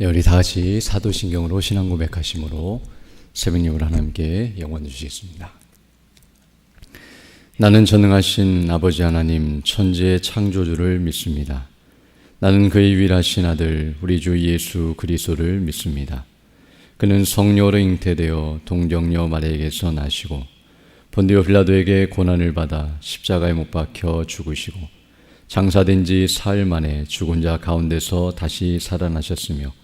예, 우리 다 같이 사도신경으로 신앙 고백하심으로 새벽님을 하나님께 영원 주시겠습니다. 나는 전능하신 아버지 하나님 천지의 창조주를 믿습니다. 나는 그의 유일하신 아들 우리 주 예수 그리스도를 믿습니다. 그는 성령으로 잉태되어 동정녀 마리에게서 나시고 본디오 빌라도에게 고난을 받아 십자가에 못 박혀 죽으시고 장사된 지 사흘 만에 죽은 자 가운데서 다시 살아나셨으며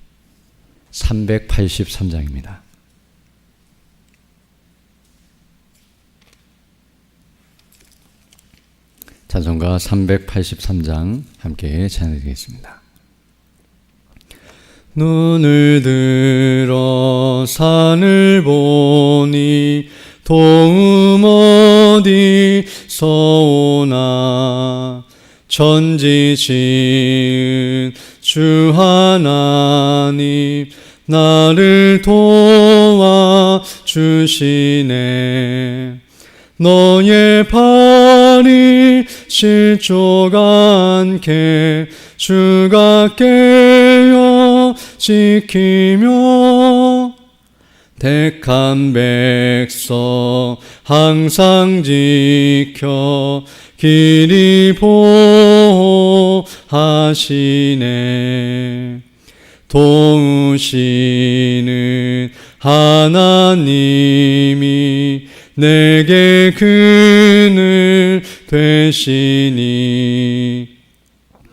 383장입니다. 찬송가 383장 함께 찬양드리겠습니다. 눈을 들어 산을 보니 도움 어디서 오나 천지 지은 주 하나님 나를 도와 주시네. 너의 발이 실족 않게 주가 깨어 지키며 택한 백성 항상 지켜 길이 보호하시네 도우시는 하나님이 내게 그늘 되시니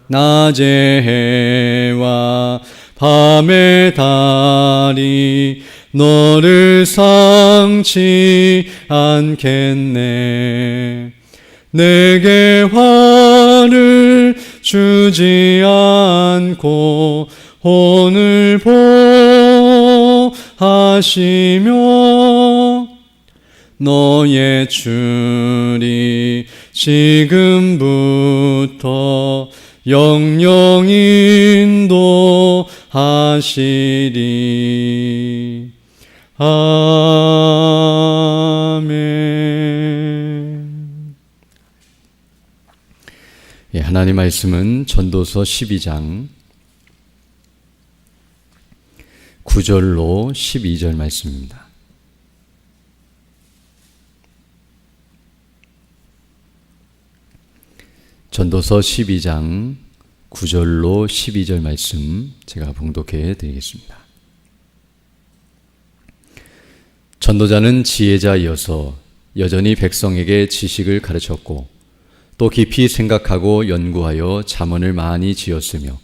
낮의 해와 밤의 달이 너를 상치 않겠네. 내게 화를 주지 않고 오늘 보하시며 너의 줄이 지금부터 영영 인도하시리. 아멘. 예, 하나님 말씀은 전도서 12장 9절로 12절 말씀입니다. 전도서 12장 9절로 12절 말씀 제가 봉독해 드리겠습니다. 전도자는 지혜자이어서 여전히 백성에게 지식을 가르쳤고 또 깊이 생각하고 연구하여 자문을 많이 지었으며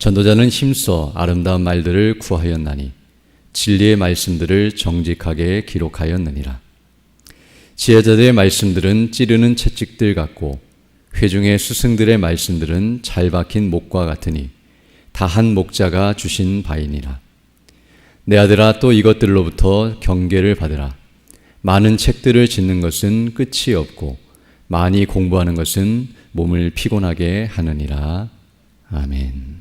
전도자는 힘써 아름다운 말들을 구하였나니 진리의 말씀들을 정직하게 기록하였느니라. 지혜자들의 말씀들은 찌르는 채찍들 같고 회중의 스승들의 말씀들은 잘 박힌 목과 같으니 다한 목자가 주신 바이니라. 내 아들아 또 이것들로부터 경계를 받으라. 많은 책들을 짓는 것은 끝이 없고 많이 공부하는 것은 몸을 피곤하게 하느니라. 아멘. 예,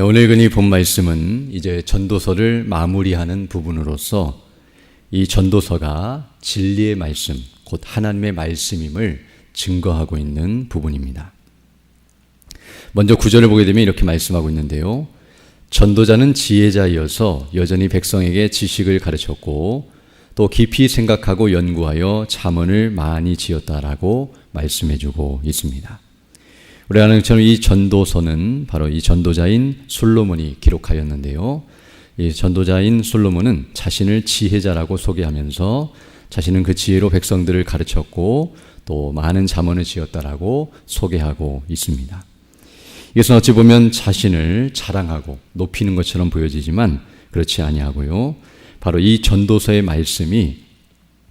오늘 근이 본 말씀은 이제 전도서를 마무리하는 부분으로서 이 전도서가 진리의 말씀, 곧 하나님의 말씀임을 증거하고 있는 부분입니다. 먼저 구절을 보게 되면 이렇게 말씀하고 있는데요. 전도자는 지혜자이어서 여전히 백성에게 지식을 가르쳤고 또 깊이 생각하고 연구하여 자문을 많이 지었다라고 말씀해 주고 있습니다. 우리 아는 것처럼 이 전도서는 바로 이 전도자인 솔로몬이 기록하였는데요. 이 전도자인 솔로몬은 자신을 지혜자라고 소개하면서 자신은 그 지혜로 백성들을 가르쳤고 또 많은 자문을 지었다라고 소개하고 있습니다. 이것은 어찌 보면 자신을 자랑하고 높이는 것처럼 보여지지만 그렇지 아니하고요. 바로 이 전도서의 말씀이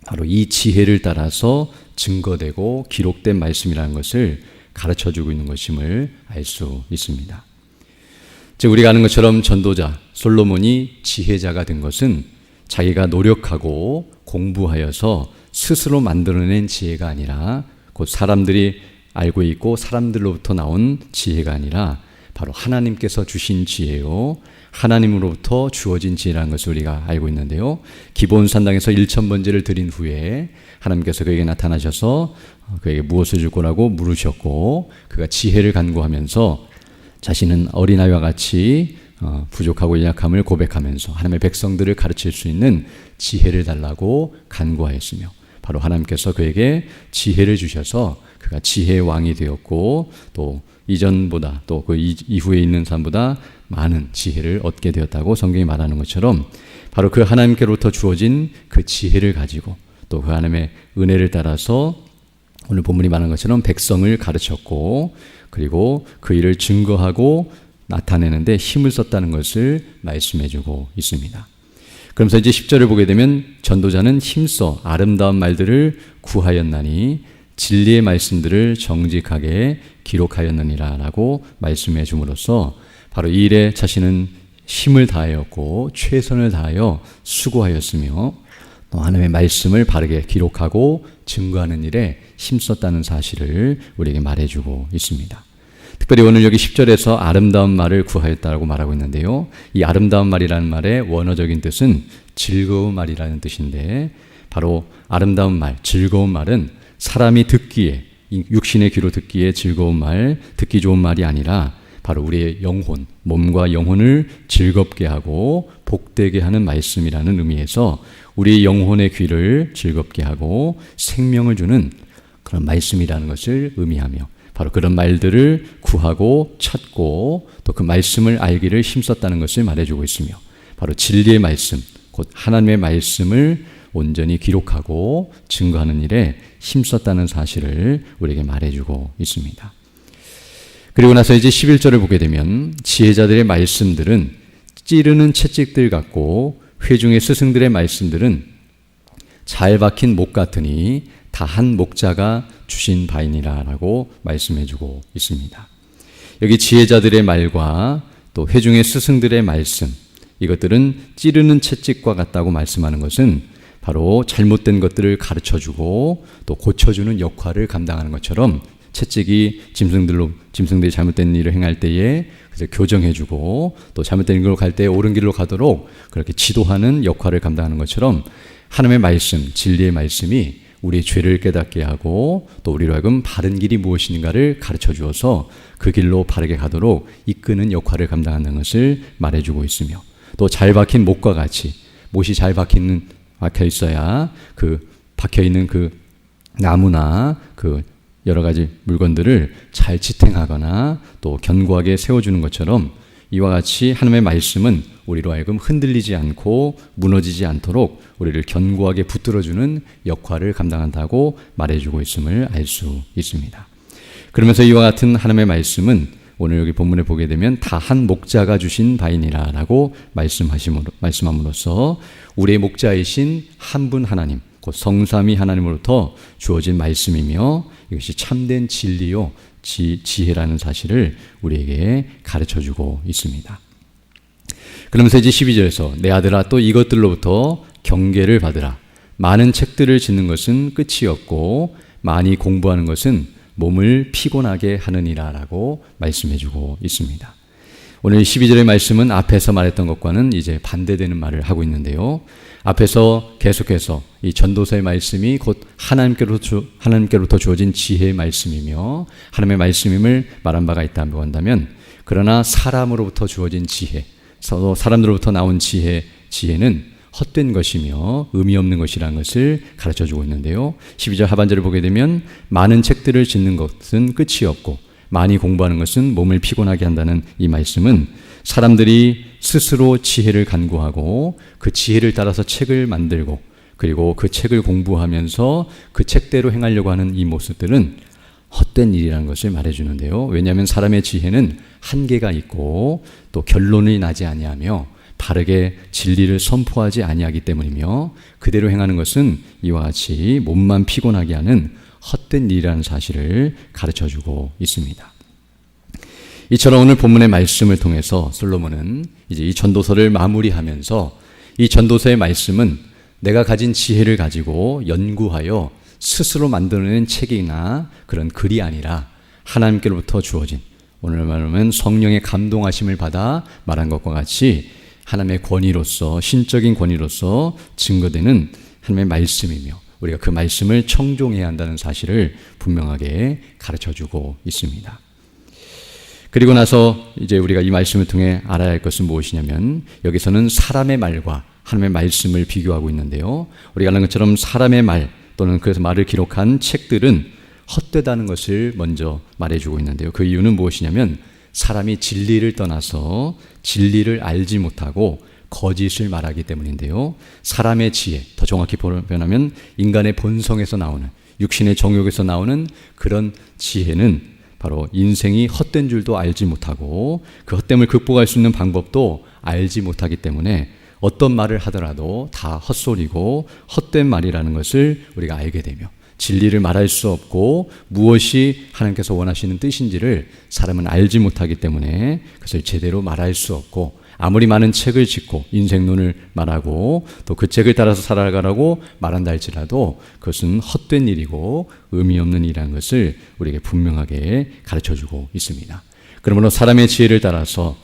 바로 이 지혜를 따라서 증거되고 기록된 말씀이라는 것을 가르쳐 주고 있는 것임을 알 수 있습니다. 즉 우리가 아는 것처럼 전도자 솔로몬이 지혜자가 된 것은 자기가 노력하고 공부하여서 스스로 만들어낸 지혜가 아니라 곧 사람들이 알고 있고 사람들로부터 나온 지혜가 아니라 바로 하나님께서 주신 지혜요. 하나님으로부터 주어진 지혜라는 것을 우리가 알고 있는데요. 기본 산당에서 1천 번제를 드린 후에 하나님께서 그에게 나타나셔서 그에게 무엇을 줄 거라고 물으셨고 그가 지혜를 간구하면서 자신은 어린아이와 같이 어, 부족하고 연약함을 고백하면서 하나님의 백성들을 가르칠 수 있는 지혜를 달라고 간구하였으며 바로 하나님께서 그에게 지혜를 주셔서 그가 지혜의 왕이 되었고 또 이전보다 또 그 이후에 있는 사람보다 많은 지혜를 얻게 되었다고 성경이 말하는 것처럼 바로 그 하나님께로부터 주어진 그 지혜를 가지고 또 그 하나님의 은혜를 따라서 오늘 본문이 말하는 것처럼 백성을 가르쳤고 그리고 그 일을 증거하고 나타내는데 힘을 썼다는 것을 말씀해 주고 있습니다. 그러면서 이제 10절을 보게 되면 전도자는 힘써 아름다운 말들을 구하였나니 진리의 말씀들을 정직하게 기록하였느니라 라고 말씀해 줌으로써 바로 이 일에 자신은 힘을 다하였고 최선을 다하여 수고하였으며 또 하나님의 말씀을 바르게 기록하고 증거하는 일에 힘썼다는 사실을 우리에게 말해주고 있습니다. 특별히 오늘 여기 10절에서 아름다운 말을 구하였다고 말하고 있는데요. 이 아름다운 말이라는 말의 원어적인 뜻은 즐거운 말이라는 뜻인데 바로 아름다운 말, 즐거운 말은 사람이 듣기에 육신의 귀로 듣기에 즐거운 말, 듣기 좋은 말이 아니라 바로 우리의 영혼, 몸과 영혼을 즐겁게 하고 복되게 하는 말씀이라는 의미에서 우리 영혼의 귀를 즐겁게 하고 생명을 주는 그런 말씀이라는 것을 의미하며 바로 그런 말들을 구하고 찾고 또 그 말씀을 알기를 힘썼다는 것을 말해주고 있으며 바로 진리의 말씀, 곧 하나님의 말씀을 온전히 기록하고 증거하는 일에 힘썼다는 사실을 우리에게 말해주고 있습니다. 그리고 나서 이제 11절을 보게 되면 지혜자들의 말씀들은 찌르는 채찍들 같고 회중의 스승들의 말씀들은 잘 박힌 목 같으니 다한 목자가 주신 바이니라라고 말씀해 주고 있습니다. 여기 지혜자들의 말과 또 회중의 스승들의 말씀 이것들은 찌르는 채찍과 같다고 말씀하는 것은 바로 잘못된 것들을 가르쳐 주고 또 고쳐주는 역할을 감당하는 것처럼 채찍이 짐승들로 짐승들이 잘못된 일을 행할 때에 그래서 교정해주고 또 잘못된 길로 갈 때 옳은 길로 가도록 그렇게 지도하는 역할을 감당하는 것처럼 하나님의 말씀, 진리의 말씀이 우리의 죄를 깨닫게 하고 또 우리로 하여금 바른 길이 무엇인가를 가르쳐 주어서 그 길로 바르게 가도록 이끄는 역할을 감당하는 것을 말해주고 있으며 또 잘 박힌 못과 같이 못이 잘 박히는 박혀 있어야 그 박혀 있는 그 나무나 그 여러 가지 물건들을 잘 지탱하거나 또 견고하게 세워주는 것처럼 이와 같이 하나님의 말씀은 우리로 하여금 흔들리지 않고 무너지지 않도록 우리를 견고하게 붙들어주는 역할을 감당한다고 말해주고 있음을 알 수 있습니다. 그러면서 이와 같은 하나님의 말씀은 오늘 여기 본문에 보게 되면 다한 목자가 주신 바이니라라고 말씀하심으로 말씀함으로써 우리의 목자이신 한 분 하나님 곧 성삼위 하나님으로부터 주어진 말씀이며 이것이 참된 진리요 지, 지혜라는 사실을 우리에게 가르쳐 주고 있습니다. 그러면서 이제 12절에서 내 아들아 또 이것들로부터 경계를 받으라. 많은 책들을 짓는 것은 끝이 없고 많이 공부하는 것은 몸을 피곤하게 하느니라라고 말씀해 주고 있습니다. 오늘 12절의 말씀은 앞에서 말했던 것과는 이제 반대되는 말을 하고 있는데요. 앞에서 계속해서 이 전도서의 말씀이 곧 하나님께로부터, 하나님께로부터 주어진 지혜의 말씀이며 하나님의 말씀임을 말한 바가 있다고 한다면 그러나 사람으로부터 주어진 지혜, 사람들로부터 나온 지혜, 지혜는 헛된 것이며 의미 없는 것이라는 것을 가르쳐 주고 있는데요. 12절 하반절을 보게 되면 많은 책들을 짓는 것은 끝이 없고 많이 공부하는 것은 몸을 피곤하게 한다는 이 말씀은 사람들이 스스로 지혜를 간구하고 그 지혜를 따라서 책을 만들고 그리고 그 책을 공부하면서 그 책대로 행하려고 하는 이 모습들은 헛된 일이라는 것을 말해주는데요. 왜냐하면 사람의 지혜는 한계가 있고 또 결론이 나지 아니하며 바르게 진리를 선포하지 아니하기 때문이며 그대로 행하는 것은 이와 같이 몸만 피곤하게 하는 헛된 일이라는 사실을 가르쳐 주고 있습니다. 이처럼 오늘 본문의 말씀을 통해서 솔로몬은 이제 이 전도서를 마무리하면서 이 전도서의 말씀은 내가 가진 지혜를 가지고 연구하여 스스로 만들어낸 책이나 그런 글이 아니라 하나님께로부터 주어진 오늘 말하면 성령의 감동하심을 받아 말한 것과 같이 하나님의 권위로서 신적인 권위로서 증거되는 하나님의 말씀이며 우리가 그 말씀을 청종해야 한다는 사실을 분명하게 가르쳐 주고 있습니다. 그리고 나서 이제 우리가 이 말씀을 통해 알아야 할 것은 무엇이냐면 여기서는 사람의 말과 하나님의 말씀을 비교하고 있는데요. 우리가 아는 것처럼 사람의 말 또는 그 말을 기록한 책들은 헛되다는 것을 먼저 말해주고 있는데요. 그 이유는 무엇이냐면 사람이 진리를 떠나서 진리를 알지 못하고 거짓을 말하기 때문인데요. 사람의 지혜, 더 정확히 표현하면 인간의 본성에서 나오는 육신의 정욕에서 나오는 그런 지혜는 바로 인생이 헛된 줄도 알지 못하고 그 헛됨을 극복할 수 있는 방법도 알지 못하기 때문에 어떤 말을 하더라도 다 헛소리고 헛된 말이라는 것을 우리가 알게 되며 진리를 말할 수 없고 무엇이 하나님께서 원하시는 뜻인지를 사람은 알지 못하기 때문에 그것을 제대로 말할 수 없고 아무리 많은 책을 짓고 인생론을 말하고 또 그 책을 따라서 살아가라고 말한다 할지라도 그것은 헛된 일이고 의미 없는 일이라는 것을 우리에게 분명하게 가르쳐 주고 있습니다. 그러므로 사람의 지혜를 따라서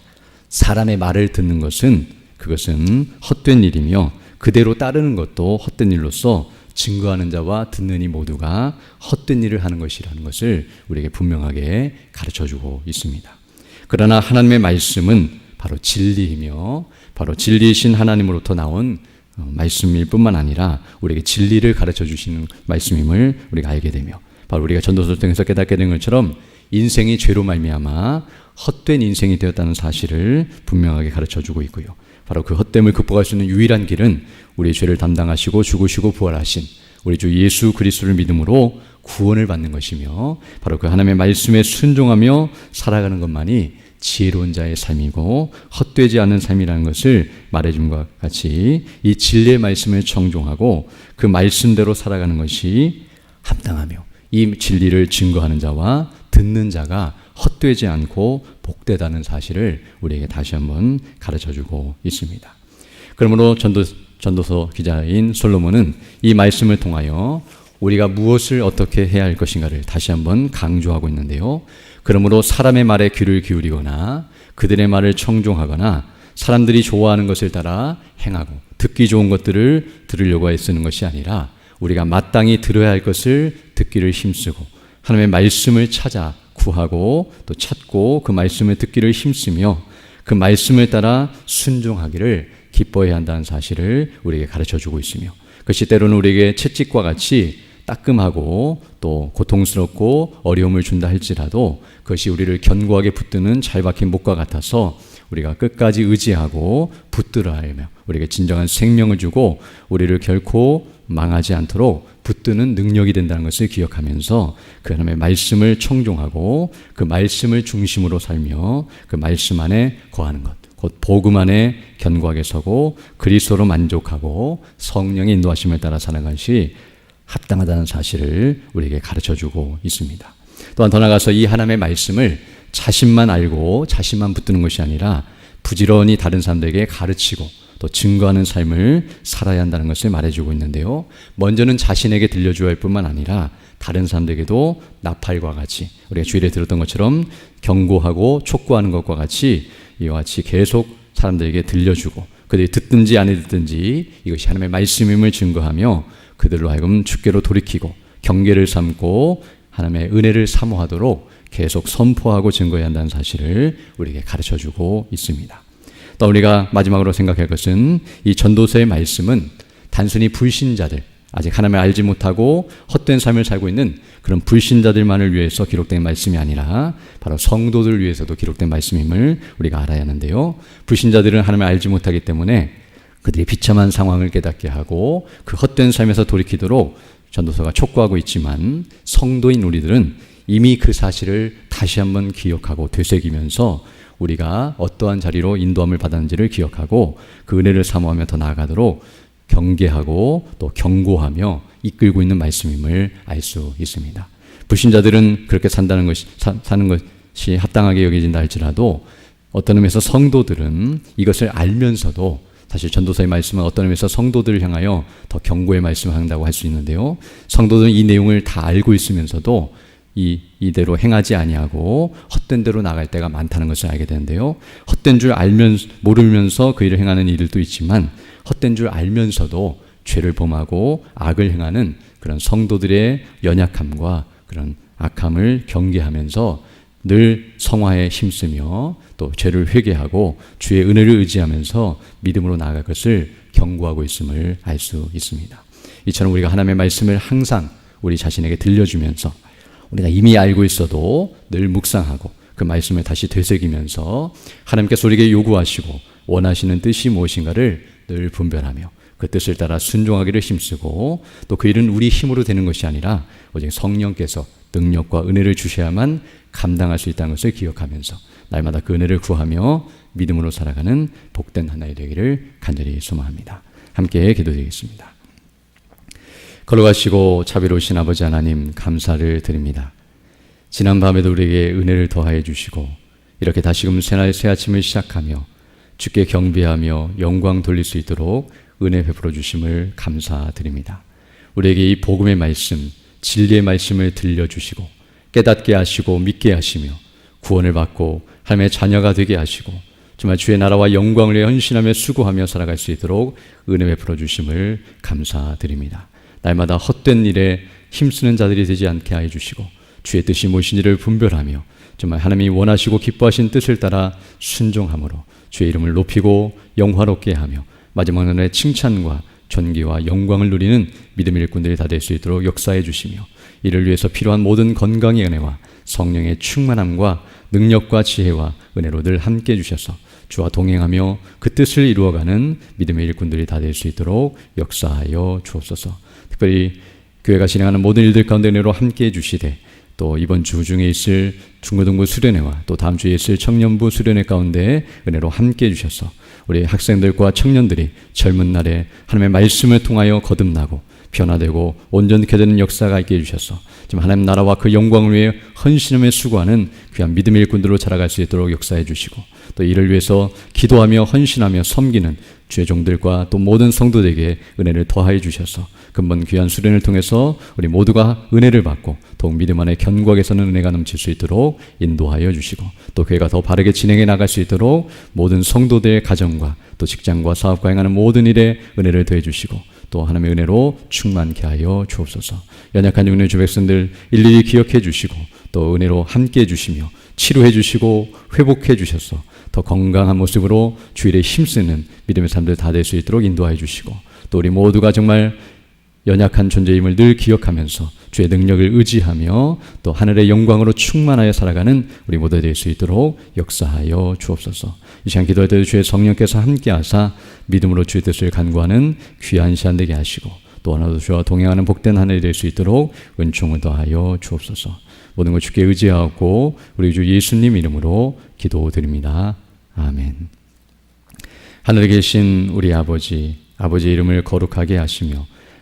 사람의 말을 듣는 것은 그것은 헛된 일이며 그대로 따르는 것도 헛된 일로서 증거하는 자와 듣는 이 모두가 헛된 일을 하는 것이라는 것을 우리에게 분명하게 가르쳐 주고 있습니다. 그러나 하나님의 말씀은 바로 진리이며 바로 진리이신 하나님으로부터 나온 어, 말씀일 뿐만 아니라 우리에게 진리를 가르쳐 주시는 말씀임을 우리가 알게 되며 바로 우리가 전도서를 통해서 깨닫게 된 것처럼 인생이 죄로 말미암아 헛된 인생이 되었다는 사실을 분명하게 가르쳐 주고 있고요. 바로 그 헛됨을 극복할 수 있는 유일한 길은 우리의 죄를 담당하시고 죽으시고 부활하신 우리 주 예수 그리스도를 믿음으로 구원을 받는 것이며 바로 그 하나님의 말씀에 순종하며 살아가는 것만이 지혜로운 자의 삶이고 헛되지 않은 삶이라는 것을 말해줌과 같이 이 진리의 말씀을 정종하고 그 말씀대로 살아가는 것이 합당하며 이 진리를 증거하는 자와 듣는 자가 헛되지 않고 복되다는 사실을 우리에게 다시 한번 가르쳐 주고 있습니다. 그러므로 전도, 전도서 기자인 솔로몬은 이 말씀을 통하여 우리가 무엇을 어떻게 해야 할 것인가를 다시 한번 강조하고 있는데요. 그러므로 사람의 말에 귀를 기울이거나 그들의 말을 청종하거나 사람들이 좋아하는 것을 따라 행하고 듣기 좋은 것들을 들으려고 애쓰는 것이 아니라 우리가 마땅히 들어야 할 것을 듣기를 힘쓰고 하나님의 말씀을 찾아 구하고 또 찾고 그 말씀을 듣기를 힘쓰며 그 말씀을 따라 순종하기를 기뻐해야 한다는 사실을 우리에게 가르쳐 주고 있으며 그것이 때로는 우리에게 채찍과 같이 따끔하고 또 고통스럽고 어려움을 준다 할지라도 그것이 우리를 견고하게 붙드는 잘 박힌 목과 같아서 우리가 끝까지 의지하고 붙들어 하며 우리에게 진정한 생명을 주고 우리를 결코 망하지 않도록 붙드는 능력이 된다는 것을 기억하면서 그 하나님의 말씀을 청종하고 그 말씀을 중심으로 살며 그 말씀 안에 거하는 것. 곧 복음 안에 견고하게 서고 그리스도로 만족하고 성령의 인도하심을 따라 사는 것이 합당하다는 사실을 우리에게 가르쳐 주고 있습니다. 또한 더 나아가서 이 하나님의 말씀을 자신만 알고 자신만 붙드는 것이 아니라 부지런히 다른 사람들에게 가르치고 또 증거하는 삶을 살아야 한다는 것을 말해주고 있는데요. 먼저는 자신에게 들려주어야 할 뿐만 아니라 다른 사람들에게도 나팔과 같이 우리가 주일에 들었던 것처럼 경고하고 촉구하는 것과 같이 이와 같이 계속 사람들에게 들려주고 그들이 듣든지 안 듣든지 이것이 하나님의 말씀임을 증거하며 그들로 하여금 주께로 돌이키고 경계를 삼고 하나님의 은혜를 사모하도록 계속 선포하고 증거해야 한다는 사실을 우리에게 가르쳐 주고 있습니다. 또 우리가 마지막으로 생각할 것은 이 전도서의 말씀은 단순히 불신자들, 아직 하나님을 알지 못하고 헛된 삶을 살고 있는 그런 불신자들만을 위해서 기록된 말씀이 아니라 바로 성도들을 위해서도 기록된 말씀임을 우리가 알아야 하는데요. 불신자들은 하나님을 알지 못하기 때문에 그들이 비참한 상황을 깨닫게 하고 그 헛된 삶에서 돌이키도록 전도서가 촉구하고 있지만 성도인 우리들은 이미 그 사실을 다시 한번 기억하고 되새기면서 우리가 어떠한 자리로 인도함을 받았는지를 기억하고 그 은혜를 사모하며 더 나아가도록 경계하고 또 경고하며 이끌고 있는 말씀임을 알 수 있습니다. 불신자들은 그렇게 산다는 것이 사, 사는 것이 합당하게 여겨진다 할지라도 어떤 의미에서 성도들은 이것을 알면서도 사실 전도서의 말씀은 어떤 의미에서 성도들을 향하여 더 경고의 말씀을 한다고 할 수 있는데요. 성도들은 이 내용을 다 알고 있으면서도 이, 이대로 행하지 아니하고 헛된 대로 나갈 때가 많다는 것을 알게 되는데요. 헛된 줄 알면 모르면서 그 일을 행하는 이들도 있지만 헛된 줄 알면서도 죄를 범하고 악을 행하는 그런 성도들의 연약함과 그런 악함을 경계하면서 늘 성화에 힘쓰며 또 죄를 회개하고 주의 은혜를 의지하면서 믿음으로 나아갈 것을 경고하고 있음을 알 수 있습니다. 이처럼 우리가 하나님의 말씀을 항상 우리 자신에게 들려주면서 우리가 이미 알고 있어도 늘 묵상하고 그 말씀을 다시 되새기면서 하나님께서 우리에게 요구하시고 원하시는 뜻이 무엇인가를 늘 분별하며 그 뜻을 따라 순종하기를 힘쓰고 또 그 일은 우리 힘으로 되는 것이 아니라 오직 성령께서 능력과 은혜를 주셔야만 감당할 수 있다는 것을 기억하면서 날마다 그 은혜를 구하며 믿음으로 살아가는 복된 하나이 되기를 간절히 소망합니다. 함께 기도드리겠습니다. 걸어가시고 자비로우신 아버지 하나님 감사를 드립니다. 지난 밤에도 우리에게 은혜를 더하여 주시고 이렇게 다시금 새날 새 아침을 시작하며 주께 경배하며 영광 돌릴 수 있도록 은혜 베풀어 주심을 감사드립니다. 우리에게 이 복음의 말씀, 진리의 말씀을 들려주시고 깨닫게 하시고 믿게 하시며 구원을 받고 하나님의 자녀가 되게 하시고 정말 주의 나라와 영광을 헌신하며 수고하며 살아갈 수 있도록 은혜 베풀어 주심을 감사드립니다. 날마다 헛된 일에 힘쓰는 자들이 되지 않게 하여 주시고 주의 뜻이 무엇인지를 분별하며 정말 하나님이 원하시고 기뻐하신 뜻을 따라 순종함으로 주의 이름을 높이고 영화롭게 하며 마지막 날에 칭찬과 존귀와 영광을 누리는 믿음의 일꾼들이 다 될 수 있도록 역사해 주시며 이를 위해서 필요한 모든 건강의 은혜와 성령의 충만함과 능력과 지혜와 은혜로 늘 함께 해 주셔서 주와 동행하며 그 뜻을 이루어가는 믿음의 일꾼들이 다 될 수 있도록 역사하여 주옵소서. 특별히 교회가 진행하는 모든 일들 가운데 은혜로 함께 해 주시되 또 이번 주 중에 있을 중고등부 수련회와 또 다음 주에 있을 청년부 수련회 가운데 은혜로 함께 해 주셔서 우리 학생들과 청년들이 젊은 날에 하나님의 말씀을 통하여 거듭나고 변화되고 온전케 되는 역사가 있게 해주셔서 지금 하나님 나라와 그 영광을 위해 헌신함에 수고하는 귀한 믿음의 일꾼들로 자라갈 수 있도록 역사해 주시고 또 이를 위해서 기도하며 헌신하며 섬기는 주의 종들과 또 모든 성도들에게 은혜를 더하여 주셔서 근본 귀한 수련을 통해서 우리 모두가 은혜를 받고 더욱 믿음 안에 견고하게서는 은혜가 넘칠 수 있도록 인도하여 주시고 또 교회가 더 바르게 진행해 나갈 수 있도록 모든 성도들의 가정과 또 직장과 사업과 행하는 모든 일에 은혜를 더해 주시고 또 하나님의 은혜로 충만케 하여 주옵소서. 연약한 육의 주 백성들 일일이 기억해 주시고 또 은혜로 함께 해 주시며 치료해 주시고 회복해 주셔서 더 건강한 모습으로 주일에 힘쓰는 믿음의 사람들 다 될 수 있도록 인도하여 주시고 또 우리 모두가 정말 연약한 존재임을 늘 기억하면서 주의 능력을 의지하며 또 하늘의 영광으로 충만하여 살아가는 우리 모두 될 수 있도록 역사하여 주옵소서. 이 시간 기도할 때도 주의 성령께서 함께하사 믿음으로 주의 뜻을 간구하는 귀한 시간 되게 하시고 또 하나도 주와 동행하는 복된 하늘이 될 수 있도록 은총을 더하여 주옵소서. 모든 것 주께 의지하고 우리 주 예수님 이름으로 기도드립니다. 아멘. 하늘에 계신 우리 아버지, 아버지 이름을 거룩하게 하시며